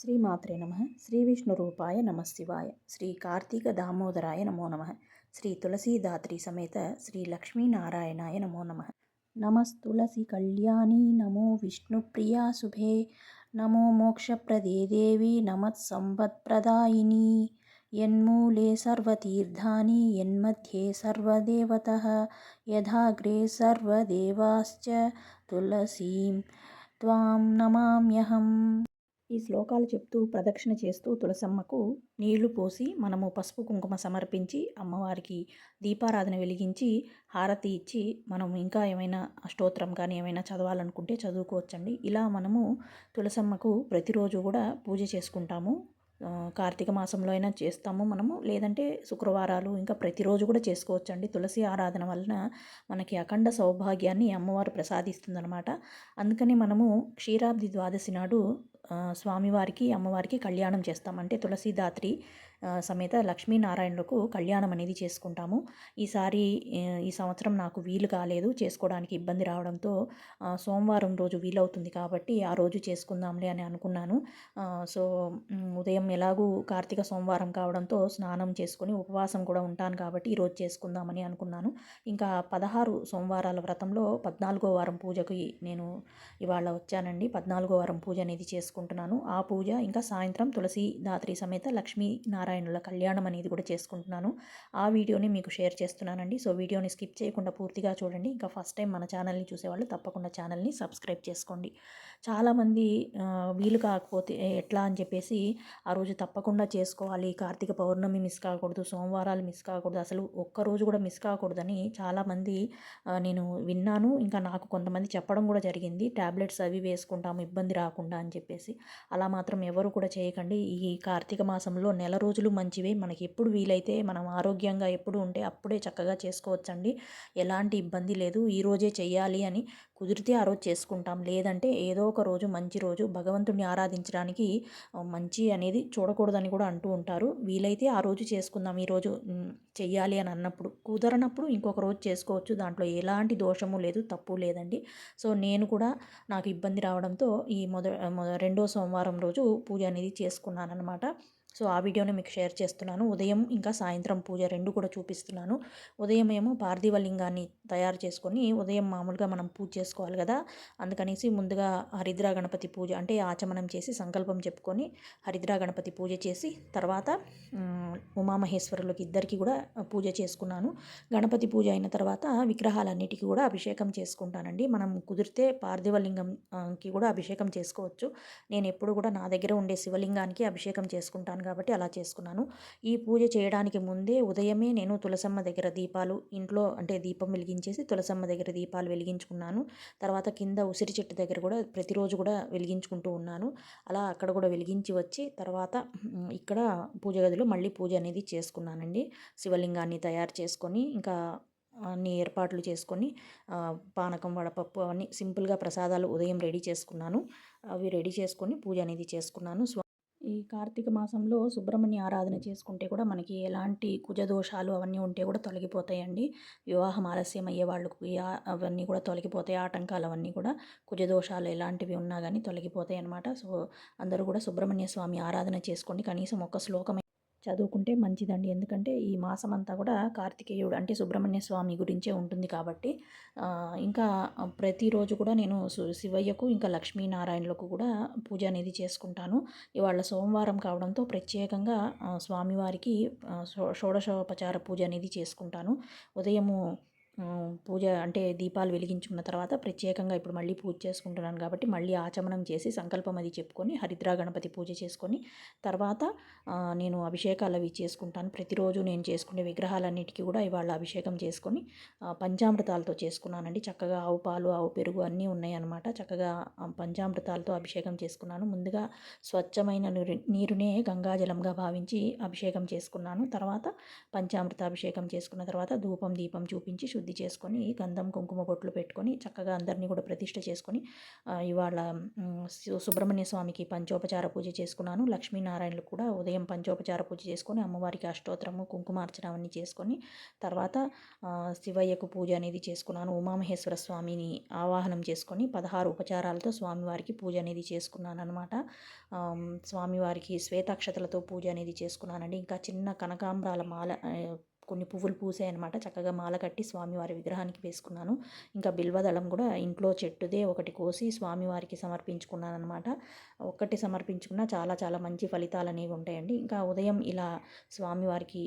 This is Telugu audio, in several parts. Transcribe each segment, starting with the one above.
శ్రీమాత్రే నమ. శ్రీ విష్ణు రూపాయ నమ శివాయ. శ్రీ కార్తీక దామోదరాయ నమో నమ. శ్రీ తులసీదాత్రి సమేత శ్రీ లక్ష్మీనారాయణాయ నమో నమ. నమస్తులసి కళ్యాణి నమో విష్ణుప్రియా శుభే. నమో మోక్షప్రదే దేవి నమత్సంపత్ప్రదాయిని యన్మూలే సర్వతీర్థాని యన్మధ్యే సర్వదేవతः. యథాగ్రే సర్వదేవాశ్చ తులసీం. త్వాం నమామ్యహం ఈ శ్లోకాలు చెప్తూ ప్రదక్షిణ చేస్తూ తులసమ్మకు నీళ్ళు పోసి మనము పసుపు కుంకుమ సమర్పించి అమ్మవారికి దీపారాధన వెలిగించి హారతి ఇచ్చి మనం ఇంకా ఏమైనా అష్టోత్తరం కానీ ఏమైనా చదవాలనుకుంటే చదువుకోవచ్చండి. ఇలా మనము తులసమ్మకు ప్రతిరోజు కూడా పూజ చేసుకుంటాము. కార్తీక మాసంలో అయినా చేస్తాము మనము. లేదంటే శుక్రవారాలు ఇంకా ప్రతిరోజు కూడా చేసుకోవచ్చు అండి తులసి ఆరాధన వలన మనకి అఖండ సౌభాగ్యాన్ని అమ్మవారు ప్రసాదిస్తుందనమాట అందుకని మనము క్షీరాబ్ది ద్వాదశి నాడు స్వామివారికి అమ్మవారికి కళ్యాణం చేస్తాం. అంటే తులసీదాత్రి సమేత లక్ష్మీనారాయణులకు కళ్యాణం అనేది చేసుకుంటాము. ఈసారి ఈ సంవత్సరం నాకు వీలు కాలేదు. చేసుకోవడానికి ఇబ్బంది రావడంతో సోమవారం రోజు వీలవుతుంది కాబట్టి ఆ రోజు చేసుకుందాంలే అని అనుకున్నాను. సో ఉదయం ఎలాగూ కార్తీక సోమవారం కావడంతో స్నానం చేసుకుని ఉపవాసం కూడా ఉంటాను కాబట్టి ఈరోజు చేసుకుందామని అనుకున్నాను. ఇంకా పదహారు సోమవారాల వ్రతంలో పద్నాలుగో వారం పూజకి నేను ఇవాళ వచ్చానండి. పద్నాలుగో వారం పూజ అనేది చేసుకుంటున్నాను. ఆ పూజ ఇంకా సాయంత్రం తులసి దాత్రి సమేత లక్ష్మీ నారాయణుల కళ్యాణం అనేది కూడా చేసుకుంటున్నాను. ఆ వీడియోని మీకు షేర్ చేస్తున్నానండి. సో వీడియోని స్కిప్ చేయకుండా పూర్తిగా చూడండి. ఇంకా ఫస్ట్ టైం మన ఛానల్ని చూసేవాళ్ళు తప్పకుండా ఛానల్ని సబ్స్క్రైబ్ చేసుకోండి. చాలామంది వీలు కాకపోతే ఎట్లా అని చెప్పేసి ఆ రోజు తప్పకుండా చేసుకోవాలి. కార్తీక పౌర్ణమి మిస్ కాకూడదు సోమవారాలు మిస్ కాకూడదు అసలు ఒక్కరోజు కూడా మిస్ కాకూడదని చాలామంది నేను విన్నాను. ఇంకా నాకు కొంతమంది చెప్పడం కూడా జరిగింది. ట్యాబ్లెట్స్ అవి వేసుకుంటాము ఇబ్బంది రాకుండా అని చెప్పేసి. అలా మాత్రం ఎవరు కూడా చేయకండి. ఈ కార్తీక మాసంలో నెల రోజులు మంచివే. మనకి ఎప్పుడు వీలైతే మనం ఆరోగ్యంగా ఎప్పుడు ఉంటే అప్పుడే చక్కగా చేసుకోవచ్చండి. ఎలాంటి ఇబ్బంది లేదు. ఈరోజే చేయాలి అని కుదిరితే ఆ రోజు చేసుకుంటాం. లేదంటే ఏదో ఒక రోజు మంచి రోజు భగవంతుడిని ఆరాధించడానికి మంచి అనేది చూడకూడదని కూడా అంటూ ఉంటారు. వీలైతే ఆ రోజు చేసుకుందాం. ఈరోజు చెయ్యాలి అని అన్నప్పుడు కుదరనప్పుడు ఇంకొక రోజు చేసుకోవచ్చు. దాంట్లో ఎలాంటి దోషము లేదు తప్పు లేదండి. సో నేను కూడా నాకు ఇబ్బంది రావడంతో ఈ మొద రెండో సోమవారం రోజు పూజ అనేది చేసుకున్నాను అనమాట సో ఆ వీడియోని మీకు షేర్ చేస్తున్నాను. ఉదయం ఇంకా సాయంత్రం పూజ రెండు కూడా చూపిస్తున్నాను. ఉదయం ఏమో పార్థివలింగాన్ని తయారు చేసుకొని ఉదయం మామూలుగా మనం పూజ చేసుకోవాలి కదా అందుకనేసి ముందుగా హరిద్రా గణపతి పూజ అంటే ఆచమనం చేసి సంకల్పం చెప్పుకొని హరిద్రా గణపతి పూజ చేసి తర్వాత ఉమామహేశ్వరులకి ఇద్దరికి కూడా పూజ చేసుకున్నాను. గణపతి పూజ అయిన తర్వాత విగ్రహాలన్నిటికీ కూడా అభిషేకం చేసుకుంటానండి. మనం కుదిరితే పార్థివలింగంకి కూడా అభిషేకం చేసుకోవచ్చు. నేను ఎప్పుడు కూడా నా దగ్గర ఉండే శివలింగానికి అభిషేకం చేసుకుంటాను కాబట్టి అలా చేసుకున్నాను. ఈ పూజ చేయడానికి ముందే ఉదయమే నేను తులసమ్మ దగ్గర దీపాలు ఇంట్లో అంటే దీపం వెలిగించేసి తులసమ్మ దగ్గర దీపాలు వెలిగించుకున్నాను. తర్వాత కింద ఉసిరి చెట్టు దగ్గర కూడా ప్రతిరోజు కూడా వెలిగించుకుంటూ ఉన్నాను. అలా అక్కడ కూడా వెలిగించి వచ్చి తర్వాత ఇక్కడ పూజ గదిలో మళ్ళీ పూజ అనేది చేసుకున్నానండి. శివలింగాన్ని తయారు చేసుకొని ఇంకా అన్ని ఏర్పాట్లు చేసుకొని పానకం వడపప్పు అవన్నీ సింపుల్గా ప్రసాదాలు ఉదయం రెడీ చేసుకున్నాను. అవి రెడీ చేసుకొని పూజ అనేది చేసుకున్నాను. ఈ కార్తీక మాసంలో సుబ్రహ్మణ్య ఆరాధన చేసుకుంటే కూడా మనకి ఎలాంటి కుజదోషాలు అవన్నీ ఉంటే కూడా తొలగిపోతాయండి. వివాహం ఆలస్యం అయ్యే వాళ్ళకి అవన్నీ కూడా తొలగిపోతాయి. ఆటంకాలు అవన్నీ కూడా కుజదోషాలు ఎలాంటివి ఉన్నా కానీ తొలగిపోతాయి అన్నమాట సో అందరూ కూడా సుబ్రహ్మణ్య స్వామి ఆరాధన చేసుకోండి. కనీసం ఒక శ్లోకం చదువుకుంటే మంచిదండి. ఎందుకంటే ఈ మాసం అంతా కూడా కార్తికేయుడు అంటే సుబ్రహ్మణ్య స్వామి గురించే ఉంటుంది కాబట్టి ఇంకా ప్రతిరోజు కూడా నేను శివయ్యకు ఇంకా లక్ష్మీనారాయణలకు కూడా పూజ అనేది చేసుకుంటాను. ఇవాళ సోమవారం కావడంతో ప్రత్యేకంగా స్వామివారికి షోడశోపచార పూజ అనేది చేసుకుంటాను. ఉదయము పూజ అంటే దీపాలు వెలిగించుకున్న తర్వాత ప్రత్యేకంగా ఇప్పుడు మళ్ళీ పూజ చేసుకుంటున్నాను కాబట్టి మళ్ళీ ఆచమనం చేసి సంకల్పం అది చెప్పుకొని హరిద్రా గణపతి పూజ చేసుకొని తర్వాత నేను అభిషేకాలు అవి చేసుకుంటాను. ప్రతిరోజు నేను చేసుకునే విగ్రహాలన్నిటికీ కూడా ఇవాళ అభిషేకం చేసుకొని పంచామృతాలతో చేసుకున్నానండి. చక్కగా ఆవు పాలు ఆవు పెరుగు అన్నీ ఉన్నాయన్నమాట. చక్కగా పంచామృతాలతో అభిషేకం చేసుకున్నాను. ముందుగా స్వచ్ఛమైన నీరునే గంగాజలంగా భావించి అభిషేకం చేసుకున్నాను. తర్వాత పంచామృత అభిషేకం చేసుకున్న తర్వాత ధూపం దీపం చూపించి శుద్ధి శుద్ధి చేసుకొని గంధం కుంకుమ బొట్లు పెట్టుకొని చక్కగా అందరినీ కూడా ప్రతిష్ఠ చేసుకొని ఇవాళ సుబ్రహ్మణ్య స్వామికి పంచోపచార పూజ చేసుకున్నాను. లక్ష్మీనారాయణలు కూడా ఉదయం పంచోపచార పూజ చేసుకొని అమ్మవారికి అష్టోత్తరము కుంకుమార్చన అవన్నీ చేసుకొని తర్వాత శివయ్యకు పూజ అనేది చేసుకున్నాను. ఉమామహేశ్వర స్వామిని ఆవాహనం చేసుకొని పదహారు ఉపచారాలతో స్వామివారికి పూజ అనేది చేసుకున్నాను అనమాట స్వామివారికి శ్వేతాక్షతలతో పూజ అనేది చేసుకున్నానండి. ఇంకా చిన్న కనకాంబరాల మాల కొన్ని పువ్వులు పూసాయి అనమాట చక్కగా మాల కట్టి స్వామివారి విగ్రహానికి వేసుకున్నాను. ఇంకా బిల్వదళం కూడా ఇంట్లో చెట్టుదే ఒకటి కోసి స్వామివారికి సమర్పించుకున్నాను అనమాట ఒక్కటి సమర్పించుకున్న చాలా చాలా మంచి ఫలితాలు అనేవి ఉంటాయండి. ఇంకా ఉదయం ఇలా స్వామివారికి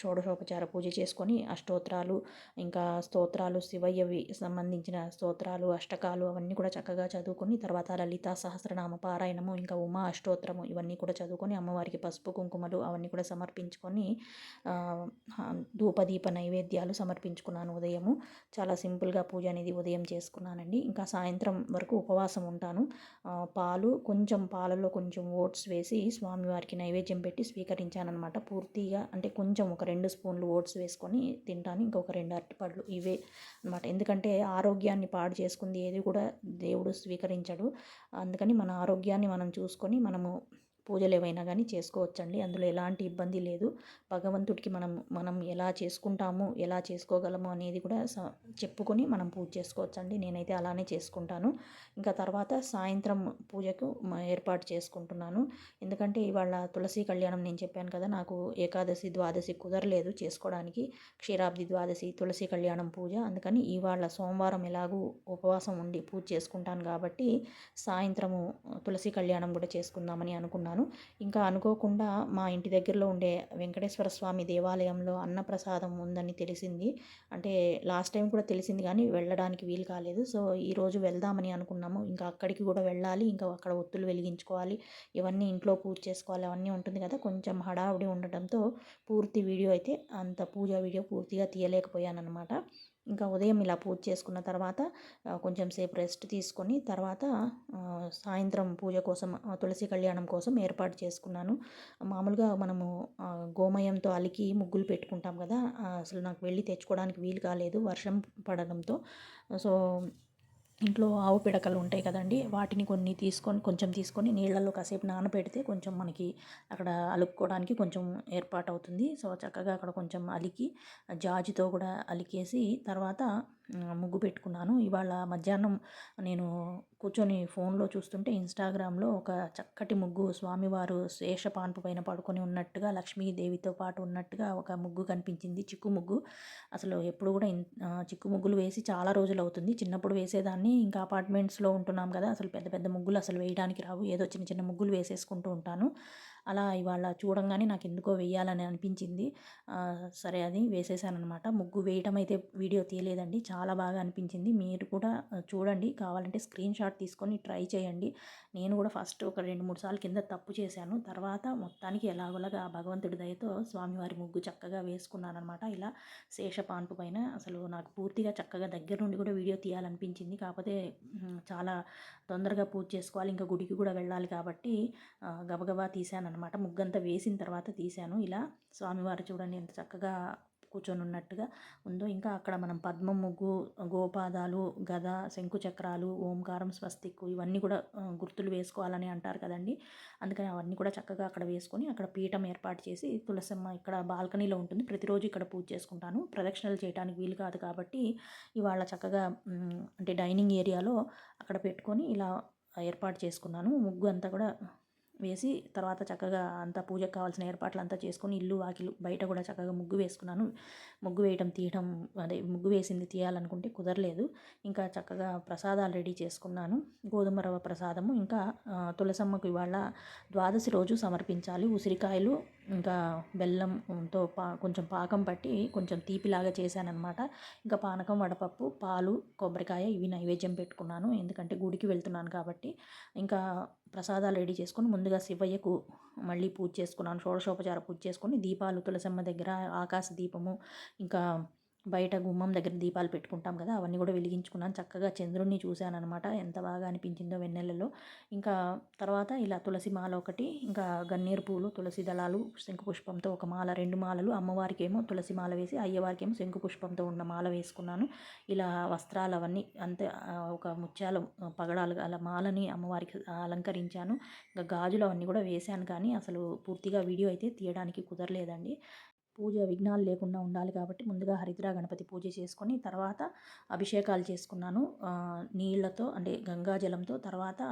షోడశోపచార పూజ చేసుకొని అష్టోత్రాలు ఇంకా స్తోత్రాలు శివయ్యవి సంబంధించిన స్తోత్రాలు అష్టకాలు అవన్నీ కూడా చక్కగా చదువుకొని తర్వాత లలిత సహస్రనామ పారాయణము ఇంకా ఉమా అష్టోత్తరము ఇవన్నీ కూడా చదువుకొని అమ్మవారికి పసుపు కుంకుమలు అవన్నీ కూడా సమర్పించుకొని ధూపదీప నైవేద్యాలు సమర్పించుకున్నాను ఉదయము. చాలా సింపుల్గా పూజ అనేది ఉదయం చేసుకున్నానండి. ఇంకా సాయంత్రం వరకు ఉపవాసం ఉంటాను. పాలు కొంచెం పాలలో కొంచెం ఓట్స్ వేసి స్వామివారికి నైవేద్యం పెట్టి స్వీకరించానమాట పూర్తిగా అంటే కొంచెం ఒక రెండు స్పూన్లు ఓట్స్ వేసుకొని తింటాను. ఇంకొక రెండు అరటిపళ్ళు ఇవే అనమాట ఎందుకంటే ఆరోగ్యాన్ని పాడు చేసుకుంది ఏది కూడా దేవుడు స్వీకరించడు. అందుకని మన ఆరోగ్యాన్ని మనం చూసుకొని మనము పూజలు ఏవైనా కానీ చేసుకోవచ్చండి. అందులో ఎలాంటి ఇబ్బంది లేదు. భగవంతుడికి మనం మనం ఎలా చేసుకుంటాము ఎలా చేసుకోగలము అనేది కూడా చెప్పుకొని మనం పూజ చేసుకోవచ్చండి. నేనైతే అలానే చేసుకుంటాను. ఇంకా తర్వాత సాయంత్రం పూజకు ఏర్పాటు చేసుకుంటున్నాను. ఎందుకంటే ఇవాళ తులసి కళ్యాణం నేను చెప్పాను కదా నాకు ఏకాదశి ద్వాదశి కుదరలేదు చేసుకోవడానికి. క్షీరాబ్ది ద్వాదశి తులసి కళ్యాణం పూజ. అందుకని ఇవాళ సోమవారం ఎలాగూ ఉపవాసం ఉండి పూజ చేసుకుంటాను కాబట్టి సాయంత్రము తులసి కళ్యాణం కూడా చేసుకుందామని అనుకున్నాను. అనుకున్నాను ఇంకా అనుకోకుండా మా ఇంటి దగ్గరలో ఉండే వెంకటేశ్వర స్వామి దేవాలయంలో అన్నప్రసాదం ఉందని తెలిసింది. అంటే లాస్ట్ టైం కూడా తెలిసింది కానీ వెళ్ళడానికి వీలు కాలేదు. సో ఈరోజు వెళ్దామని అనుకున్నాము. ఇంకా అక్కడికి కూడా వెళ్ళాలి. ఇంకా అక్కడ ఒత్తులు వెలిగించుకోవాలి. ఇవన్నీ ఇంట్లో పూజ చేసుకోవాలి. అవన్నీ ఉంటుంది కదా. కొంచెం హడావుడి ఉండటంతో పూర్తి వీడియో అయితే అంత పూజ వీడియో పూర్తిగా తీయలేకపోయాను అనమాట ఇంకా ఉదయం ఇలా పూజ చేసుకున్న తర్వాత కొంచెం సేపు రెస్ట్ తీసుకొని తర్వాత సాయంత్రం పూజ కోసం తులసి కళ్యాణం కోసం ఏర్పాటు చేసుకున్నాను. మామూలుగా మనము గోమయంతో అలికి ముగ్గులు పెట్టుకుంటాం కదా అసలు నాకు వెళ్ళి తెచ్చుకోవడానికి వీలు కాలేదు వర్షం పడడంతో. సో ఇంట్లో ఆవు పిడకలు ఉంటాయి కదండి వాటిని కొన్ని తీసుకొని కొంచెం తీసుకొని నీళ్ళల్లో కాసేపు నానబెడితే కొంచెం మనకి అక్కడ అలుక్కోవడానికి కొంచెం ఏర్పాటు అవుతుంది సో చక్కగా అక్కడ కొంచెం అలికి జాజితో కూడా అలికేసి తర్వాత ముగ్గు పెట్టుకున్నాను. ఇవాళ మధ్యాహ్నం నేను కూర్చొని ఫోన్లో చూస్తుంటే ఇన్స్టాగ్రామ్లో ఒక చక్కటి ముగ్గు స్వామివారు శేషపాన్పు పైన పడుకొని ఉన్నట్టుగా లక్ష్మీదేవితో పాటు ఉన్నట్టుగా ఒక ముగ్గు కనిపించింది. చిక్కు ముగ్గు. అసలు ఎప్పుడు కూడా చిక్కు ముగ్గులు వేసి చాలా రోజులు అవుతుంది. చిన్నప్పుడు వేసేదాన్ని. ఇంకా అపార్ట్మెంట్స్లో ఉంటున్నాం కదా. అసలు పెద్ద పెద్ద ముగ్గులు అసలు వేయడానికి రావు. ఏదో చిన్న చిన్న ముగ్గులు వేసేసుకుంటూ ఉంటాను. అలా ఇవాళ చూడంగానే నాకు ఎందుకో వేయాలని అనిపించింది సరే అది వేసేసానమాట ముగ్గు వేయటం అయితే వీడియో తీయలేదండి. చాలా బాగా అనిపించింది. మీరు కూడా చూడండి. కావాలంటే స్క్రీన్ షాట్ తీసుకొని ట్రై చేయండి. నేను కూడా ఫస్ట్ ఒక రెండు మూడు సార్లు కింద తప్పు చేశాను. తర్వాత మొత్తానికి ఎలాగోలాగా భగవంతుడి దయతో స్వామివారి ముగ్గు చక్కగా వేసుకున్నాను అనమాట ఇలా శేషపాన్పు పైన అసలు నాకు పూర్తిగా చక్కగా దగ్గర నుండి కూడా వీడియో తీయాలనిపించింది. కాకపోతే చాలా తొందరగా పూజ చేసుకోవాలి. ఇంకా గుడికి కూడా వెళ్ళాలి కాబట్టి గబగబా తీశాను అనమాట ముగ్గంతా వేసిన తర్వాత తీశాను. ఇలా స్వామివారు చూడండి ఎంత చక్కగా కూర్చొని ఉన్నట్టుగా ఉందో. ఇంకా అక్కడ మనం పద్మ ముగ్గు గోపాదాలు గద శంకు చక్రాలు ఓంకారం స్వస్తిక్ ఇవన్నీ కూడా గుర్తులు వేసుకోవాలని అంటారు కదండి. అందుకని అవన్నీ కూడా చక్కగా అక్కడ వేసుకొని అక్కడ పీఠం ఏర్పాటు చేసి తులసమ్మ ఇక్కడ బాల్కనీలో ఉంటుంది. ప్రతిరోజు ఇక్కడ పూజ చేసుకుంటాను. ప్రదక్షిణలు చేయడానికి వీలు కాదు కాబట్టి ఇవాళ చక్కగా అంటే డైనింగ్ ఏరియాలో అక్కడ పెట్టుకొని ఇలా ఏర్పాటు చేసుకున్నాను. ముగ్గు అంతా కూడా వేసి తర్వాత చక్కగా అంతా పూజకు కావాల్సిన ఏర్పాట్లు అంతా చేసుకొని ఇల్లు వాకిలు బయట కూడా చక్కగా ముగ్గు వేసుకున్నాను. ముగ్గు వేయటం తీయటం అదే ముగ్గు వేసింది తీయాలనుకుంటే కుదరలేదు. ఇంకా చక్కగా ప్రసాదాలు రెడీ చేసుకున్నాను. గోధుమ రవ్వ ప్రసాదము. ఇంకా తులసమ్మకు ఇవాళ ద్వాదశి రోజు సమర్పించాలి. ఉసిరికాయలు ఇంకా బెల్లంతో పా కొంచెం పాకం పట్టి కొంచెం తీపిలాగా చేశానమాట ఇంకా పానకం వడపప్పు పాలు కొబ్బరికాయ ఇవి నైవేద్యం పెట్టుకున్నాను. ఎందుకంటే గుడికి వెళ్తున్నాను కాబట్టి. ఇంకా ప్రసాదాలు రెడీ చేసుకొని ముందుగా శివయ్యకు మళ్ళీ పూజ చేసుకున్నాను. షోడశోపచార పూజ చేసుకొని దీపాలు తులసమ్మ దగ్గర ఆకాశ దీపము ఇంకా బయట గుమ్మం దగ్గర దీపాలు పెట్టుకుంటాం కదా అవన్నీ కూడా వెలిగించుకున్నాను. చక్కగా చంద్రుడిని చూశాను అనమాట ఎంత బాగా అనిపించిందో వెన్నెలలో. ఇంకా తర్వాత ఇలా తులసి మాల ఒకటి ఇంకా గన్నేరు పూలు తులసి దళాలు శంకు పుష్పంతో ఒక మాల రెండు మాలలు. అమ్మవారికి ఏమో తులసి మాల వేసి అయ్యవారికి ఏమో శంకు పుష్పంతో ఉన్న మాల వేసుకున్నాను. ఇలా వస్త్రాలు అవన్నీ అంతే ఒక ముత్యాలు పగడాలు అలా మాలని అమ్మవారికి అలంకరించాను. ఇంకా గాజులు అవన్నీ కూడా వేశాను కానీ అసలు పూర్తిగా వీడియో అయితే తీయడానికి కుదరలేదండి. పూజ విఘ్నాలు లేకుండా ఉండాలి కాబట్టి ముందుగా హరిద్రా గణపతి పూజ చేసుకొని తర్వాత అభిషేకాలు చేసుకున్నాను. నీళ్ళతో అంటే గంగాజలంతో తర్వాత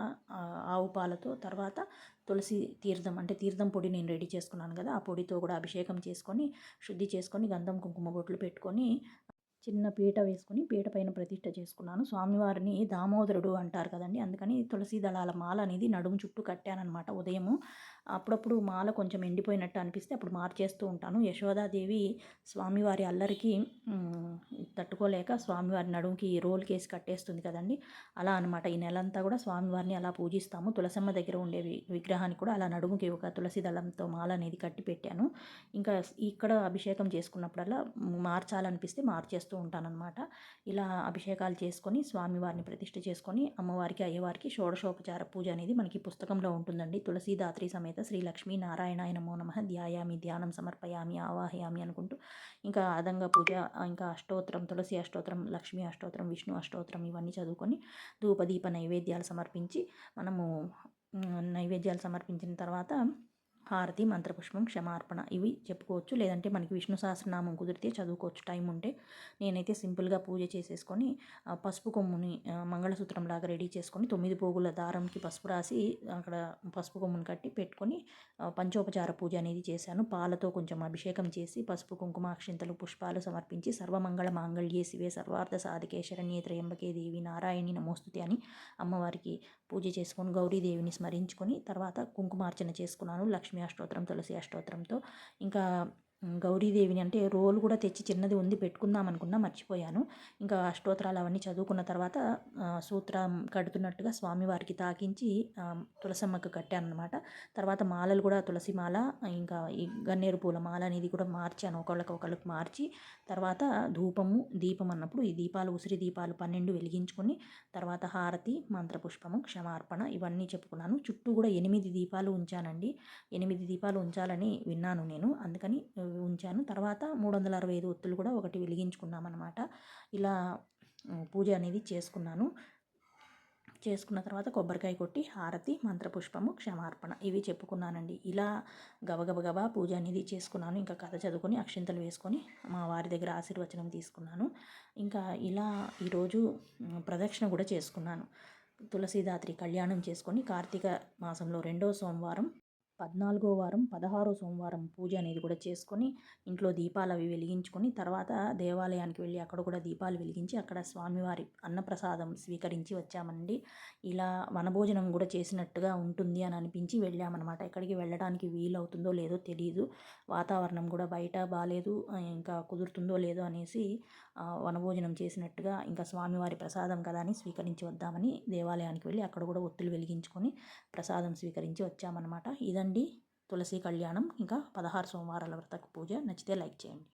ఆవు పాలతో తర్వాత తులసి తీర్థం అంటే తీర్థం పొడి నేను రెడీ చేసుకున్నాను కదా ఆ పొడితో కూడా అభిషేకం చేసుకొని శుద్ధి చేసుకొని గంధం కుంకుమ బొట్లు పెట్టుకొని చిన్న పీట వేసుకుని పీట పైన ప్రతిష్ట చేసుకున్నాను. స్వామివారిని దామోదరుడు అంటారు కదండి. అందుకని తులసి దళాల మాల అనేది నడుము చుట్టూ కట్టానమాట ఉదయము. అప్పుడప్పుడు మాల కొంచెం ఎండిపోయినట్టు అనిపిస్తే అప్పుడు మార్చేస్తూ ఉంటాను. యశోదాదేవి స్వామివారి అల్లరికి తట్టుకోలేక స్వామివారి నడుముకి రోల్ కేసి కట్టేస్తుంది కదండి. అలా అనమాట ఈ నెలంతా కూడా స్వామివారిని అలా పూజిస్తాము. తులసమ్మ దగ్గర ఉండే విగ్రహానికి కూడా అలా నడుముకి ఒక తులసి దళంతో మాల అనేది కట్టి పెట్టాను. ఇంకా ఇక్కడ అభిషేకం చేసుకున్నప్పుడల్లా మార్చాలనిపిస్తే మార్చేస్తాను చేస్తూ ఉంటానన్నమాట. ఇలా అభిషేకాలు చేసుకొని స్వామివారిని ప్రతిష్ఠ చేసుకొని అమ్మవారికి అయ్యవారికి షోడశోపచార పూజ అనేది మనకి పుస్తకంలో ఉంటుందండి. తులసీదాత్రి సమేత శ్రీ లక్ష్మీ నారాయణాయ నమో నమ ధ్యాయామి ధ్యానం సమర్పయామి ఆవాహయామి అనుకుంటూ ఇంకా అదంగా పూజ ఇంకా అష్టోత్తరం తులసి అష్టోత్తరం లక్ష్మీ అష్టోత్తరం విష్ణు అష్టోత్తరం ఇవన్నీ చదువుకొని ధూపదీప నైవేద్యాలు సమర్పించి మనము నైవేద్యాలు సమర్పించిన తర్వాత హారతి మంత్రపుష్పం క్షమార్పణ ఇవి చెప్పుకోవచ్చు. లేదంటే మనకి విష్ణు సహస్రనామం కుదిరితే చదువుకోవచ్చు. టైం ఉంటే నేనైతే సింపుల్గా పూజ చేసేసుకొని పసుపు కొమ్ముని మంగళసూత్రం లాగా రెడీ చేసుకొని తొమ్మిది పోగుల దారంకి పసుపు రాసి అక్కడ పసుపు కొమ్ముని కట్టి పెట్టుకొని పంచోపచార పూజ అనేది చేశాను. పాలతో కొంచెం అభిషేకం చేసి పసుపు కుంకుమ అక్షింతలు పుష్పాలు సమర్పించి సర్వమంగళ మాంగళ్యే శివే సర్వార్థ సాధికే శరణ్యే త్రయంబకే దేవి నారాయణి నమోస్తుతి అని అమ్మవారికి పూజ చేసుకొని గౌరీదేవిని స్మరించుకొని తర్వాత కుంకుమార్చన చేసుకున్నాను. లక్ష్మీ లక్ష్మీ అష్టోత్తరం తులసి అష్టోత్తరంతో ఇంకా గౌరీదేవిని అంటే రోల్ కూడా తెచ్చి చిన్నది ఉంది పెట్టుకుందాం అనుకున్నా మర్చిపోయాను. ఇంకా అష్టోత్తరాలు అవన్నీ చదువుకున్న తర్వాత సూత్రం కడుతున్నట్టుగా స్వామివారికి తాకించి తులసమ్మకు అనమాట తర్వాత మాలలు కూడా తులసి మాల ఇంకా ఈ గన్నేరు పూల మాల అనేది కూడా మార్చాను. ఒకళ్ళకి ఒకళ్ళకి మార్చి తర్వాత ధూపము దీపం అన్నప్పుడు ఈ దీపాలు ఉసిరి దీపాలు పన్నెండు వెలిగించుకొని తర్వాత హారతి మంత్రపుష్పము క్షమార్పణ ఇవన్నీ చెప్పుకున్నాను. చుట్టూ కూడా ఎనిమిది దీపాలు ఉంచానండి. ఎనిమిది దీపాలు ఉంచాలని విన్నాను నేను. అందుకని ఉంచాను. తర్వాత మూడు వందల అరవై ఐదు ఒత్తులు కూడా ఒకటి వెలిగించుకున్నామన్నమాట. ఇలా పూజ అనేది చేసుకున్నాను. చేసుకున్న తర్వాత కొబ్బరికాయ కొట్టి హారతి మంత్రపుష్పము క్షమార్పణ ఇవి చెప్పుకున్నానండి. ఇలా గబగబగబా పూజ అనేది చేసుకున్నాను. ఇంకా కథ చదువుకొని అక్షింతలు వేసుకొని మా వారి దగ్గర ఆశీర్వచనం తీసుకున్నాను. ఇంకా ఇలా ఈరోజు ప్రదక్షిణ కూడా చేసుకున్నాను. తులసీదాత్రి కళ్యాణం చేసుకొని కార్తీక మాసంలో రెండో సోమవారం పద్నాలుగో వారం పదహారో సోమవారం పూజ అనేది కూడా చేసుకొని ఇంట్లో దీపాలు అవి వెలిగించుకొని తర్వాత దేవాలయానికి వెళ్ళి అక్కడ కూడా దీపాలు వెలిగించి అక్కడ స్వామివారి అన్నప్రసాదం స్వీకరించి వచ్చామండి. ఇలా వనభోజనం కూడా చేసినట్టుగా ఉంటుంది అని అనిపించి వెళ్ళామన్నమాట. ఎక్కడికి వెళ్ళడానికి వీలవుతుందో లేదో తెలియదు వాతావరణం కూడా బయట బాగాలేదు ఇంకా కుదురుతుందో లేదో అనేసి వనభోజనం చేసినట్టుగా ఇంకా స్వామివారి ప్రసాదం కదా అని స్వీకరించి వద్దామని దేవాలయానికి వెళ్ళి అక్కడ కూడా ఒత్తులు వెలిగించుకొని ప్రసాదం స్వీకరించి వచ్చామన్నమాట. ఇదండి తులసి కళ్యాణం. ఇంకా పదహారు సోమవారాల వ్రతకు పూజ. నచ్చితే లైక్ చేయండి.